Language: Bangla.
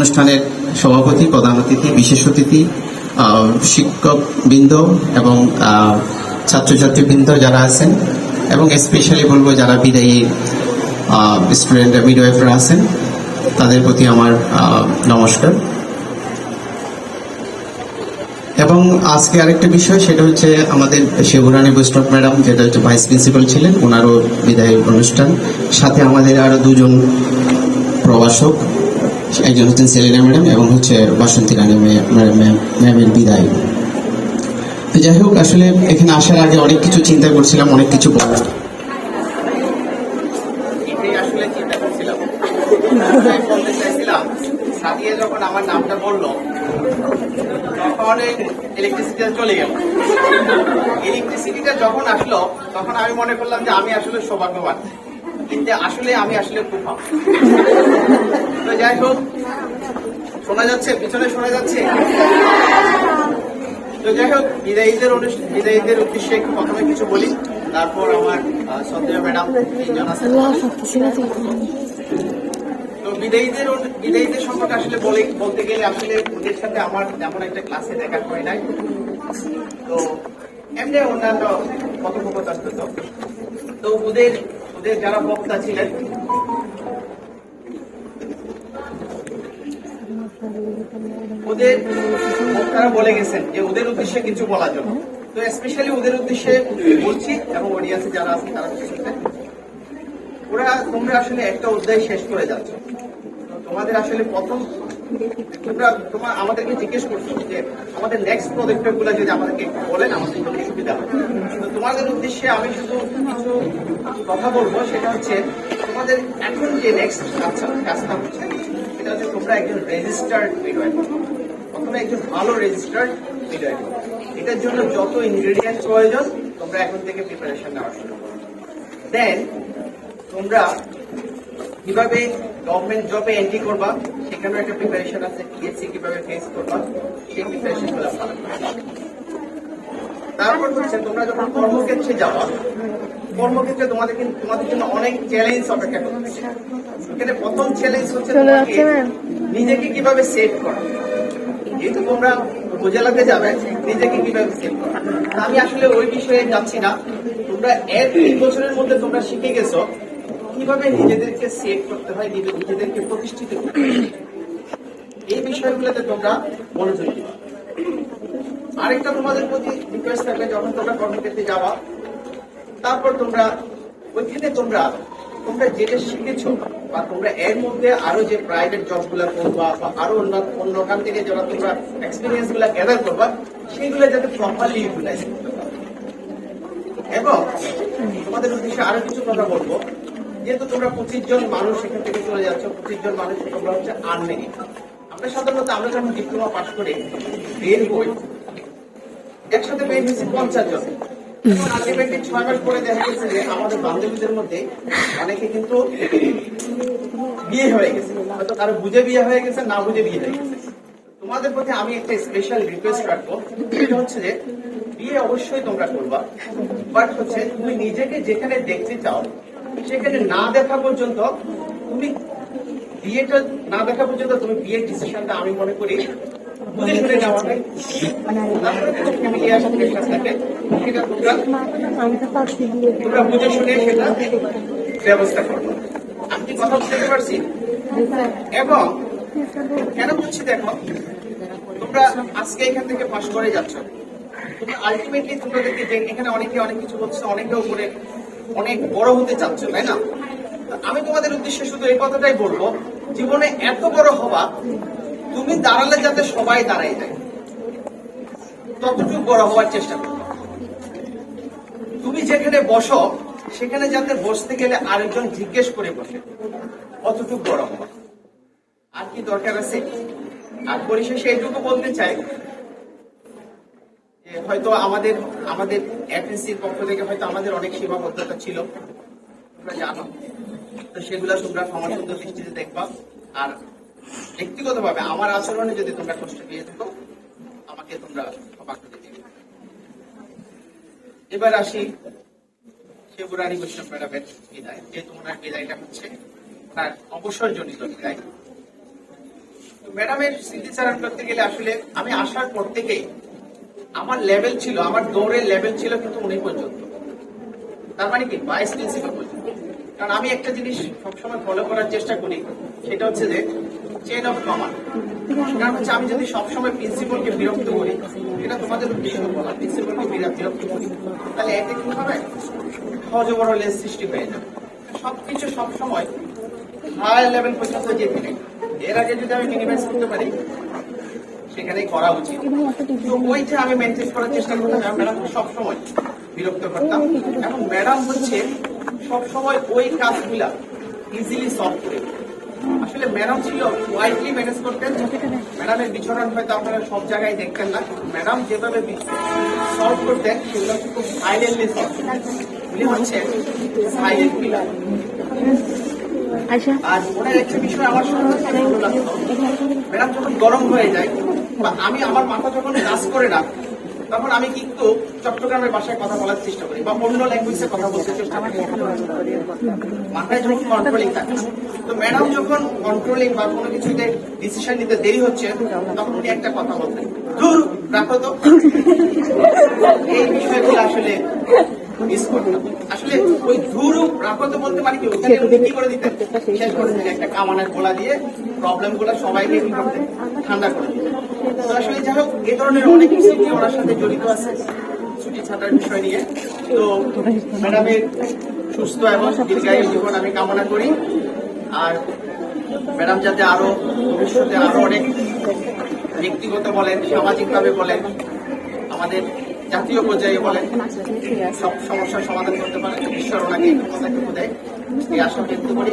অনুষ্ঠানের সভাপতি প্রধান অতিথি বিশেষ অতিথি আহ, শিক্ষকবৃন্দ এবং ছাত্রছাত্রীবৃন্দ যারা আছেন এবং স্পেশালি বলব যারা বিদায়ী স্টুডেন্ট মিডওয়াইফরা আছেন তাদের প্রতি আমার নমস্কার। এবং আজকে আরেকটা বিষয় সেটা হচ্ছে আমাদের শিবরানী বৈষ্ণব ম্যাডাম যেটা হচ্ছে ভাইস প্রিন্সিপাল ছিলেন ওনারও বিদায় অনুষ্ঠান। সাথে আমাদের আরও দুজন প্রবাসক একজন হচ্ছেন সেলিনা ম্যাডাম এবং হচ্ছে বাসন্তী রানী ম্যাম- ম্যামের বিদায়। তো যাই হোক, আসলে এখানে আসার আগে অনেক কিছু চিন্তা করছিলাম, অনেক কিছু বলার। যখন আমার নামটা বলল তখন ইলেকট্রিসিটি চলে গেল ইলেকট্রিসিটিটা যখন আসলো তখন আমি মনে করলাম যে আমি আসলে সৌভাগ্যবান কিন্তু আসলে আমি আসলে খুব। তো যাই হোক শোনা যাচ্ছে পিছনে শোনা যাচ্ছে। তো যাই হোক বিদায়ীদের অনুষ্ঠান বিদায়ীদের উদ্দেশ্যে একটু প্রথমে কিছু বলি। তারপর আমার সন্দেহ ম্যাডাম তিনজন তো বিদায়ীদের বিদায়ীদের সম্পর্কে আসলে বলে বলতে গেলে আসলে ওদের সাথে আমার তেমন একটা ক্লাসে দেখা হয় নাই। তো এমনি অন্যান্য কথোপকথন তো ওদের ওদের যারা বক্তা ছিলেন। ওদের বক্তারা বলে গেছেন যে ওদের উদ্দেশ্যে কিছু বলার জন্য। তো স্পেশালি ওদের উদ্দেশ্যে বলছি এবং অডিয়েন্সে যারা আছে তারা ওরা তোমরা আসলে একটা অধ্যায় শেষ করে যাচ্ছ। তোমাদের আসলে প্রথম তোমরা, তোমার আমাদেরকে জিজ্ঞেস করছ যে আমাদের নেক্সট পদক্ষেপগুলো যদি আমাদেরকে বলেন আমাদের জন্য সুবিধা হবে। তোমাদের উদ্দেশ্যে আমি শুধু কিছু কথা বলব, সেটা হচ্ছে তোমাদের এখন যে নেক্সট কাজটা কাজটা হচ্ছে, সেটা হচ্ছে তোমরা একজন রেজিস্টার্ড মিডওয়াইফ প্রথমে একজন ভালো রেজিস্টার্ড মিডওয়াইফ এটার জন্য যত ইনগ্রেডিয়েন্ট প্রয়োজন, তোমরা এখন থেকে প্রিপারেশন নেওয়া শুরু করো। দেন তোমরা কীভাবে গভর্নমেন্ট জবে এন্ট্রি করবা সেখানে একটা প্রিপারেশন আছে পিএসসি কীভাবে ফেস করবা সেই প্রিপারেশনগুলো তারপর হচ্ছে তোমরা যখন কর্মক্ষেত্রে যাবা কর্মক্ষেত্রে তোমাদের কিন্তু তোমাদের জন্য অনেক চ্যালেঞ্জ অপেক্ষা করতেছে এখানে প্রথম চ্যালেঞ্জ হচ্ছে তোমাকে নিজেকে কীভাবে সেভ করা। যেহেতু তোমরা উপজেলাতে যাবে নিজেকে কীভাবে সেভ করা। আমি আসলে ওই বিষয়ে যাচ্ছি না। তোমরা এক তিন বছরের মধ্যে তোমরা শিখে গেছো কীভাবে নিজেদেরকে সেভ করতে হয় নিজেদেরকে প্রতিষ্ঠিত এই বিষয়গুলোতে তোমরা মনোযোগ দিবা আরেকটা তোমাদের প্রতি রিকোয়েস্ট থাকবে, যখন তোমরা কর্মক্ষেত্রে যাবা, তারপর তোমরা ওইখানে তোমরা তোমরা যেটা শিখেছো বা তোমরা এর মধ্যে আরও যে প্রাইভেট জবগুলা করবা বা আরও অন্য অন্য কান থেকে যারা তোমরা এক্সপিরিয়েন্সগুলো গ্যাদার করবা, সেইগুলো যাতে প্রপারলি ইউটিলাইজ করতে পারো। এবং তোমাদের উদ্দেশ্যে আরও কিছু কথা বলব। যেহেতু তোমরা পঁচিশ জন মানুষ এখান থেকে চলে যাচ্ছ, পঁচিশ জন মানুষ তোমরা হচ্ছে আনমেনি আমরা সাধারণত, আমরা যখন ডিপ্লোমা পাস করে বের হই একসাথে বের হয়েছি পঞ্চাশ জন। আলটিমেটলি ছয় মাস পরে দেখা গেছে যে আমাদের বান্ধবীদের মধ্যে অনেকে কিন্তু বিয়ে হয়ে গেছে। হয়তো কারও বুঝে বিয়ে হয়ে গেছে, না বুঝে বিয়ে হয়ে গেছে। তোমাদের প্রতি আমি একটা স্পেশাল রিকোয়েস্ট রাখব, সেটা হচ্ছে যে বিয়ে অবশ্যই তোমরা করবা বাট হচ্ছে তুমি নিজেকে যেখানে দেখতে চাও সেখানে না দেখা পর্যন্ত তুমি বিয়েটা না দেখা পর্যন্ত তুমি বিয়ের ডিসিশনটা আমি মনে করি তোমরা তোমরা তোমরা আজকে এখান থেকে পাশ করে যাচ্ছ। তোমরা আলটিমেটলি তোমাদেরকে যে এখানে অনেকে অনেক কিছু বলছে অনেকে উপরে অনেক বড় হতে চাচ্ছ, তাই না? আমি তোমাদের উদ্দেশ্যে শুধু এই কথাটাই বলব, জীবনে এত বড় হবা, তুমি দাঁড়ালে যাতে সবাই দাঁড়াই যায়। ততটুকু বড় হওয়ার চেষ্টা তুমি যেখানে বসো, সেখানে যাতে বসতে গেলে আরেকজন জিজ্ঞেস করে বসে। কতটুকু বড় হওয়া আর কি দরকার আছে? আর পরিশেষে এইটুকু বলতে চাই হয়তো আমাদের আমাদের এফএসসির পক্ষ থেকে হয়তো আমাদের অনেক সীমাবদ্ধতা ছিল। তোমরা জানো। তো সেগুলো তোমরা ক্ষমা সুন্দর দৃষ্টিতে দেখবা। আর ব্যক্তিগতভাবে আমার আচরণে যদি তোমরা কষ্ট পেয়ে থাকো, আমাকে তোমরা ক্ষমা করে দিবে। এবার আসি শিবরানী বৈষ্ণব ম্যাডামের বিদায়। যে তোমার বিদায়টা হচ্ছে, তার অবসরজনিত বিদায়। ম্যাডামের স্মৃতিচারণ করতে গেলে আসলে আমি আসার পর থেকেই আমার লেভেল ছিল, আমার দৌড়ের লেভেল ছিল কিন্তু উনি পর্যন্ত। তার মানে কি? ভাইস প্রিন্সিপাল পর্যন্ত। কারণ আমি একটা জিনিস সবসময় ফলো করার চেষ্টা করি, সেটা হচ্ছে যে চেন অফ কমান্ড কারণ হচ্ছে আমি যদি সবসময় প্রিন্সিপালকে বিরক্ত করি, এটা তোমাদের উদ্দেশ্য বলা প্রিন্সিপালকে বিরক্ত করি। তাহলে এতে কি হবে? হজবরলের সৃষ্টি হয়ে যাবে। সবকিছু সবসময় হাই লেভেল পর্যন্ত যেতে নেই। এর আগে যদি আমি মিনিমাইজ করতে পারি সেখানেই করা উচিত। তো ওইটা আমি মেনটেন করার চেষ্টা করতাম ম্যাডাম সবসময় বিরক্ত করতাম। এবং ম্যাডাম হচ্ছে সবসময় ওই কাজগুলা ইজিলি সলভ করে। আসলে ম্যাডাম ছিল ওয়াইডলি ম্যানেজ করতেন। ম্যাডামের বিচরণ হয়তো আপনারা সব জায়গায় দেখতেন না। ম্যাডাম যেভাবে সলভ করতেন সেগুলো হচ্ছে খুব সাইলেন্টলি সলভ উনি হচ্ছে সাইলেন্ট কিলার আর ওনার একটা বিষয় আমার সঙ্গে ম্যাডাম যখন গরম হয়ে যায় আমি আমার মাথা যখন কাজ করে না তখন আমি কিন্তু চট্টগ্রামের ভাষায় কথা বলার চেষ্টা করি বা অন্য ল্যাঙ্গুয়েজে কথা বলতে চেষ্টা করি। মাথায় যখন কন্ট্রোলিং থাকে, তো ম্যাডাম যখন কন্ট্রোলিং বা কোনো কিছুতে ডিসিশন নিতে দেরি হচ্ছে, তখন উনি একটা কথা বলতেন দূর রাখো তো। এই বিষয়গুলো আসলে আসলে ওই ধুর, রাখো বলতে পারি কি? ওখানে কি করে দিতেন? শেষ করে একটা কামানের গোলা দিয়ে প্রবলেমগুলো সবাইকে ঠান্ডা করে দিতেন। ম্যাডাম যাতে আরও ভবিষ্যতে আরও অনেক ব্যক্তিগত বলেন, সামাজিকভাবে বলেন, আমাদের জাতীয় পর্যায়ে বলেন, সব সমস্যার সমাধান করতে পারে ঈশ্বর ওনাকে দেয়। এই আশা ব্যক্ত করি।